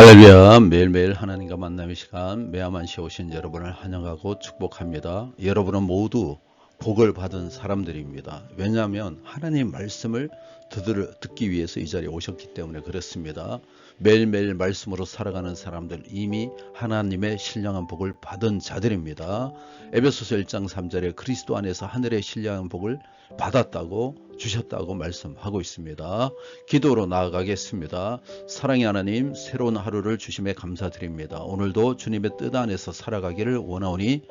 할렐루야 매일매일 하나님과 만남의 시간 매야만시 오신 여러분을 환영하고 축복합니다. 여러분은 모두 복을 받은 사람들입니다. 왜냐하면 하나님 말씀을 듣기 위해서 이 자리에 오셨기 때문에 그렇습니다. 매일매일 말씀으로 살아가는 사람들 이미 하나님의 신령한 복을 받은 자들입니다. 에베소서 1장 3절에 그리스도 안에서 하늘의 신령한 복을 받았다고 주셨다고 말씀하고 있습니다. 기도로 나아가겠습니다. 사랑의 하나님 새로운 하루를 주심에 감사드립니다. 오늘도 주님의 뜻 안에서 살아가기를 원하오니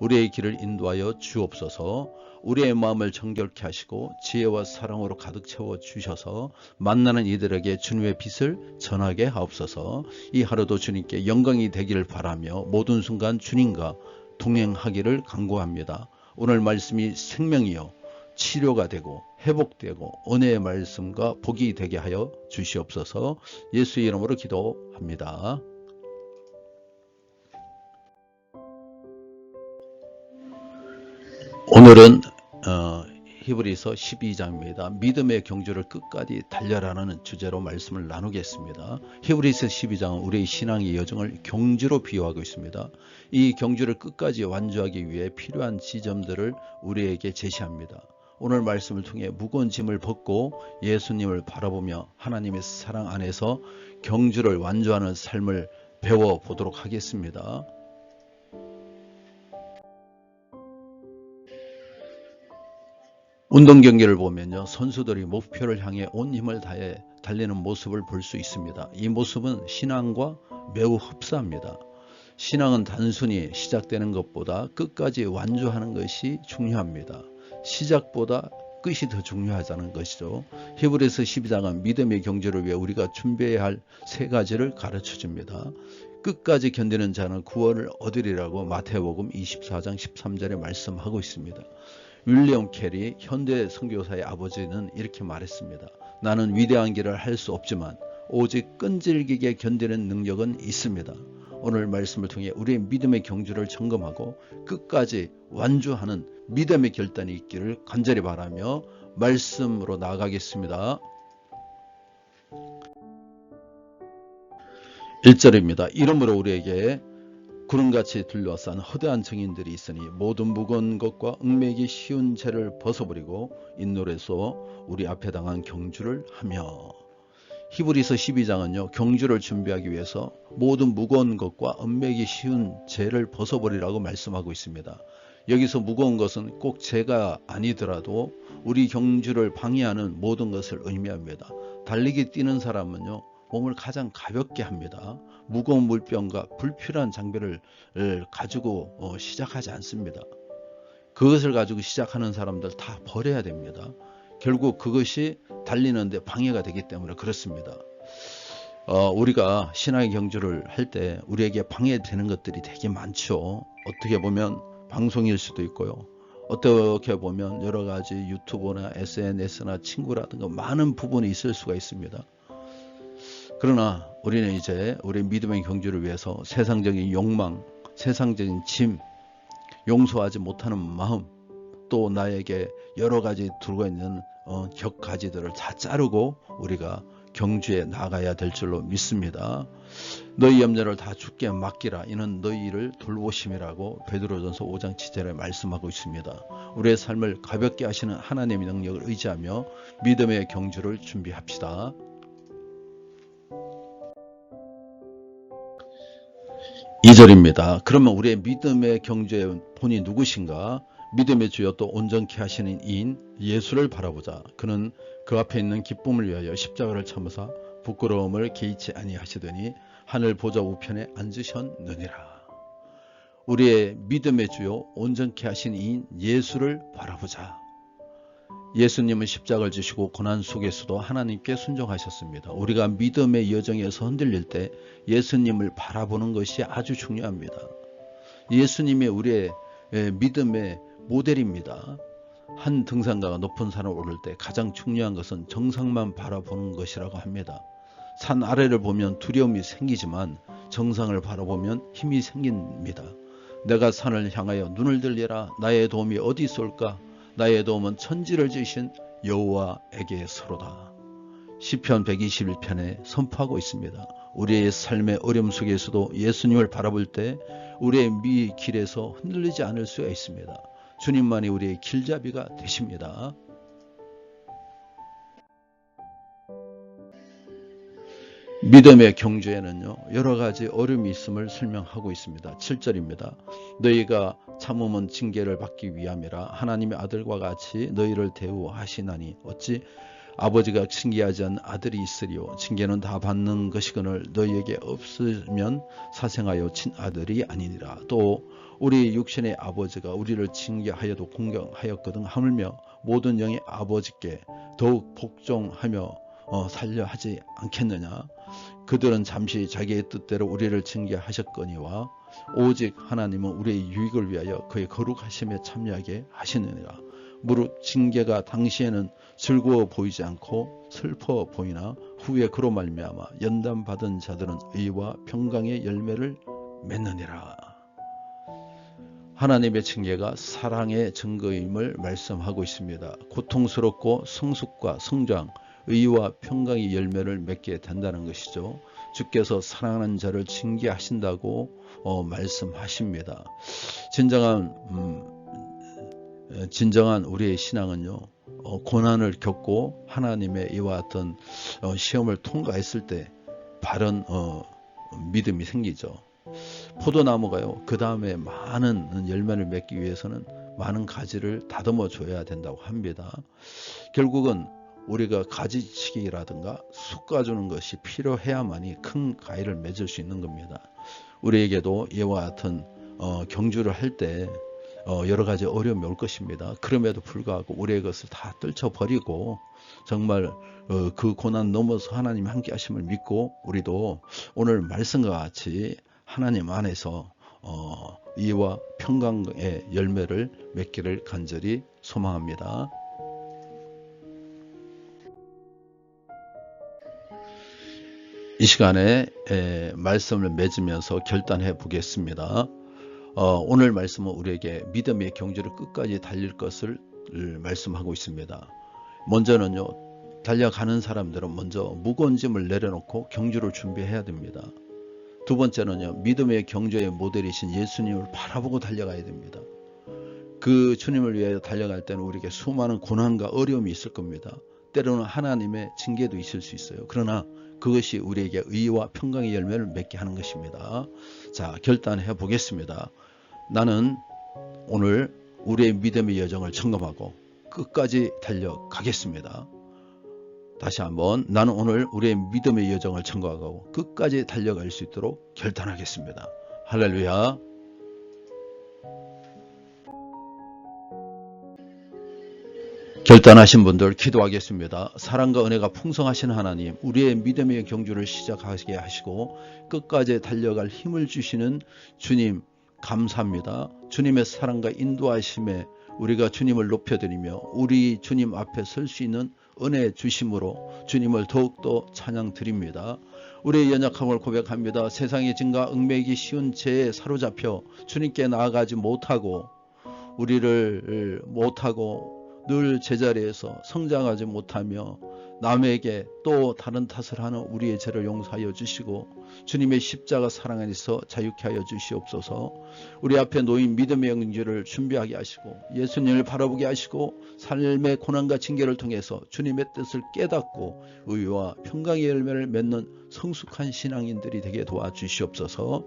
우리의 길을 인도하여 주옵소서 우리의 마음을 정결케 하시고 지혜와 사랑으로 가득 채워 주셔서 만나는 이들에게 주님의 빛을 전하게 하옵소서 이 하루도 주님께 영광이 되기를 바라며 모든 순간 주님과 동행하기를 간구합니다. 오늘 말씀이 생명이요 치료가 되고 회복되고 은혜의 말씀과 복이 되게 하여 주시옵소서 예수의 이름으로 기도합니다. 오늘은 어, 히브리서 12장입니다. 믿음의 경주를 끝까지 달려라는 주제로 말씀을 나누겠습니다. 히브리서 12장은 우리의 신앙의 여정을 경주로 비유하고 있습니다. 이 경주를 끝까지 완주하기 위해 필요한 지점들을 우리에게 제시합니다. 오늘 말씀을 통해 무거운 짐을 벗고 예수님을 바라보며 하나님의 사랑 안에서 경주를 완주하는 삶을 배워 보도록 하겠습니다. 운동 경기를 보면요. 선수들이 목표를 향해 온 힘을 다해 달리는 모습을 볼 수 있습니다. 이 모습은 신앙과 매우 흡사합니다. 신앙은 단순히 시작되는 것보다 끝까지 완주하는 것이 중요합니다. 시작보다 끝이 더 중요하다는 것이죠. 히브리서 12장은 믿음의 경주를 위해 우리가 준비해야 할 세 가지를 가르쳐 줍니다. 끝까지 견디는 자는 구원을 얻으리라고 마태복음 24장 13절에 말씀하고 있습니다. 윌리엄 캐리 현대 선교사의 아버지는 이렇게 말했습니다. 나는 위대한 길을 할 수 없지만 오직 끈질기게 견디는 능력은 있습니다. 오늘 말씀을 통해 우리의 믿음의 경주를 점검하고 끝까지 완주하는 믿음의 결단이 있기를 간절히 바라며 말씀으로 나아가겠습니다. 1절입니다. 이름으로 우리에게 구름같이 둘러싼 허대한 증인들이 있으니 모든 무거운 것과 얽매기 쉬운 죄를 벗어버리고 인노래서 우리 앞에 당한 경주를 하며 히브리서 12장은요 경주를 준비하기 위해서 모든 무거운 것과 얽매기 쉬운 죄를 벗어버리라고 말씀하고 있습니다. 여기서 무거운 것은 꼭 죄가 아니더라도 우리 경주를 방해하는 모든 것을 의미합니다. 달리기 뛰는 사람은요 몸을 가장 가볍게 합니다. 무거운 물병과 불필요한 장비를 가지고 어, 시작하지 않습니다. 그것을 가지고 시작하는 사람들 다 버려야 됩니다. 결국 그것이 달리는데 방해가 되기 때문에 그렇습니다. 어, 우리가 신앙의 경주를 할 때 우리에게 방해되는 것들이 되게 많죠. 어떻게 보면 방송일 수도 있고요. 어떻게 보면 여러 가지 유튜브나 SNS나 친구라든가 많은 부분이 있을 수가 있습니다. 그러나 우리는 이제 우리 믿음의 경주를 위해서 세상적인 욕망, 세상적인 짐, 용서하지 못하는 마음, 또 나에게 여러 가지 들고 있는 어, 격가지들을 다 자르고 우리가 경주에 나가야 될 줄로 믿습니다. 너희 염려를 다 죽게 맡기라. 이는 너희를 돌보심이라고 베드로전서 5장 7절에 말씀하고 있습니다. 우리의 삶을 가볍게 하시는 하나님의 능력을 의지하며 믿음의 경주를 준비합시다. 2절입니다. 그러면 우리의 믿음의 경주의 본이 누구신가? 믿음의 주여 또 온전케 하시는 이인 예수를 바라보자. 그는 그 앞에 있는 기쁨을 위하여 십자가를 참으사 부끄러움을 개의치 아니하시더니 하늘 보좌 우편에 앉으셨느니라. 우리의 믿음의 주요 온전케 하신 이인 예수를 바라보자. 예수님은 십자가를 지시고 고난 속에서도 하나님께 순종하셨습니다. 우리가 믿음의 여정에서 흔들릴 때 예수님을 바라보는 것이 아주 중요합니다. 예수님이 우리의 믿음의 모델입니다. 한 등산가가 높은 산을 오를 때 가장 중요한 것은 정상만 바라보는 것이라고 합니다. 산 아래를 보면 두려움이 생기지만 정상을 바라보면 힘이 생깁니다. 내가 산을 향하여 눈을 들려라 나의 도움이 어디 있을까 나의 도움은 천지를 지으신 여호와에게 서로다. 시편 121편에 선포하고 있습니다. 우리의 삶의 어려움 속에서도 예수님을 바라볼 때 우리의 미 길에서 흔들리지 않을 수가 있습니다. 주님만이 우리의 길잡이가 되십니다. 믿음의 경주에는요 여러 가지 어려움이 있음을 설명하고 있습니다. 7절입니다. 너희가 참음은 징계를 받기 위함이라 하나님의 아들과 같이 너희를 대우하시나니 어찌 아버지가 징계하지 않은 아들이 있으리요. 징계는 다 받는 것이거늘 너희에게 없으면 사생하여 친아들이 아니니라. 또 우리 육신의 아버지가 우리를 징계하여도 공경하였거든 하물며 모든 영의 아버지께 더욱 복종하며 어, 살려 하지 않겠느냐? 그들은 잠시 자기의 뜻대로 우리를 징계하셨거니와 오직 하나님은 우리의 유익을 위하여 그의 거룩하심에 참여하게 하시느니라 무릇 징계가 당시에는 즐거워 보이지 않고 슬퍼 보이나 후에 그로 말미암아 연단 받은 자들은 의와 평강의 열매를 맺느니라. 하나님의 징계가 사랑의 증거임을 말씀하고 있습니다. 고통스럽고 성숙과 성장, 의와 평강의 열매를 맺게 된다는 것이죠. 주께서 사랑하는 자를 징계하신다고 어, 말씀하십니다. 진정한 음, 진정한 우리의 신앙은요. 어, 고난을 겪고 하나님의 이와 같은 어, 시험을 통과했을 때 바른 어, 믿음이 생기죠. 포도나무가요. 그 다음에 많은 열매를 맺기 위해서는 많은 가지를 다듬어 줘야 된다고 합니다. 결국은 우리가 가지치기라든가 솎아주는 것이 필요해야만이 큰 가위를 맺을 수 있는 겁니다. 우리에게도 이와 같은 어, 경주를 할때 어, 여러 가지 어려움이 올 것입니다. 그럼에도 불구하고 우리의 것을 다 떨쳐버리고 정말 어, 그 고난 넘어서 하나님 함께 하심을 믿고 우리도 오늘 말씀과 같이 하나님 안에서 어, 이와 평강의 열매를 맺기를 간절히 소망합니다. 이 시간에 에, 말씀을 맺으면서 결단해 보겠습니다. 어, 오늘 말씀은 우리에게 믿음의 경주를 끝까지 달릴 것을 말씀하고 있습니다. 먼저는요, 달려가는 사람들은 먼저 무거운 짐을 내려놓고 경주를 준비해야 됩니다. 두 번째는요, 믿음의 경주의 모델이신 예수님을 바라보고 달려가야 됩니다. 그 주님을 위하여 달려갈 때는 우리에게 수많은 고난과 어려움이 있을 겁니다. 때로는 하나님의 징계도 있을 수 있어요. 그러나 그것이 우리에게 의와 평강의 열매를 맺게 하는 것입니다. 자, 결단해 보겠습니다. 나는 오늘 우리의 믿음의 여정을 점검하고 끝까지 달려가겠습니다. 다시 한번 나는 오늘 우리의 믿음의 여정을 점검하고 끝까지 달려갈 수 있도록 결단하겠습니다. 할렐루야. 결단하신 분들 기도하겠습니다. 사랑과 은혜가 풍성하신 하나님, 우리의 믿음의 경주를 시작하게 하시고 끝까지 달려갈 힘을 주시는 주님 감사합니다. 주님의 사랑과 인도하심에 우리가 주님을 높여드리며 우리 주님 앞에 설 수 있는 은혜 주심으로 주님을 더욱더 찬양 드립니다. 우리의 연약함을 고백합니다. 세상의 증가 응매기 쉬운 죄에 사로잡혀 주님께 나아가지 못하고 우리를 못하고 늘 제자리에서 성장하지 못하며 남에게 또 다른 탓을 하는 우리의 죄를 용서하여 주시고 주님의 십자가 사랑 안에서 자유케 하여 주시옵소서. 우리 앞에 놓인 믿음의 영지를 준비하게 하시고 예수님을 바라보게 하시고 삶의 고난과 징계를 통해서 주님의 뜻을 깨닫고 의와 평강의 열매를 맺는 성숙한 신앙인들이 되게 도와주시옵소서.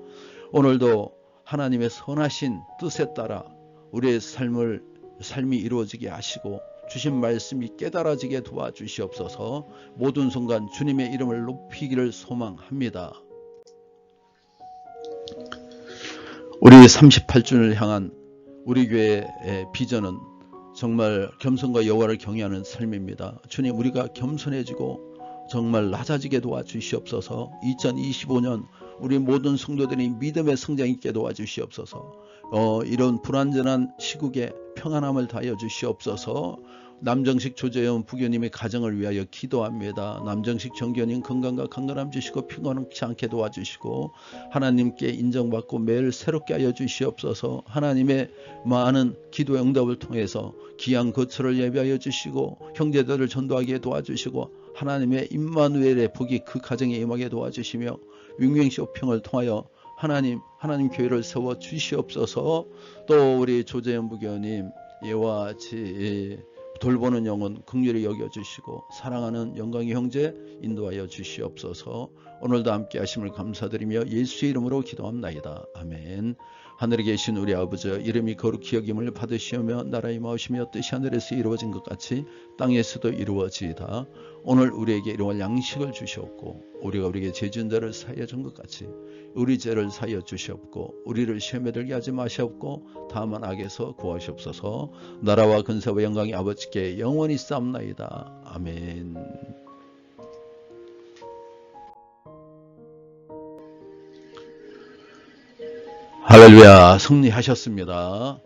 오늘도 하나님의 선하신 뜻에 따라 우리의 삶을 삶이 이루어지게 하시고 주신 말씀이 깨달아지게 도와주시옵소서 모든 순간 주님의 이름을 높이기를 소망합니다. 우리 38주를 향한 우리 교회의 비전은 정말 겸손과 여호와를 경외하는 삶입니다. 주님 우리가 겸손해지고 정말 낮아지게 도와주시옵소서 2025년 우리 모든 성도들이 믿음의 성장 있게 도와주시옵소서 어, 이런 불완전한 시국에 평안함을 다하여 주시옵소서. 남정식 조재현 부교님의 가정을 위하여 기도합니다. 남정식 정교님 건강과 강건함 주시고 피곤치 않게 도와주시고 하나님께 인정받고 매일 새롭게 하여 주시옵소서. 하나님의 많은 기도 응답을 통해서 귀한 거처를 예비하여 주시고 형제들을 전도하게 도와주시고 하나님의 임마누엘의 복이 그 가정에 임하게 도와주시며 윙윙 쇼핑을 통하여 하나님 하나님 교회를 세워 주시옵소서. 또 우리 조재현 부교님 이와 같이 돌보는 영혼 극률히 여겨 주시고 사랑하는 영광의 형제 인도하여 주시옵소서. 오늘도 함께 하심을 감사드리며 예수의 이름으로 기도합나이다. 아멘 하늘에 계신 우리 아버지 이름이 거룩히 여김을 받으시오며 나라의 마으시며 뜻이 하늘에서 이루어진 것 같이 땅에서도 이루어지이다. 오늘 우리에게 일용할 양식을 주시옵고 우리가 우리에게 죄진 자를 사하여 준 것 같이 우리 죄를 사하여 주시옵고 우리를 시험에 들게 하지 마시옵고 다만 악에서 구하시옵소서 나라와 근세와 영광이 아버지께 영원히 쌓나이다. 아멘 할렐루야 승리하셨습니다.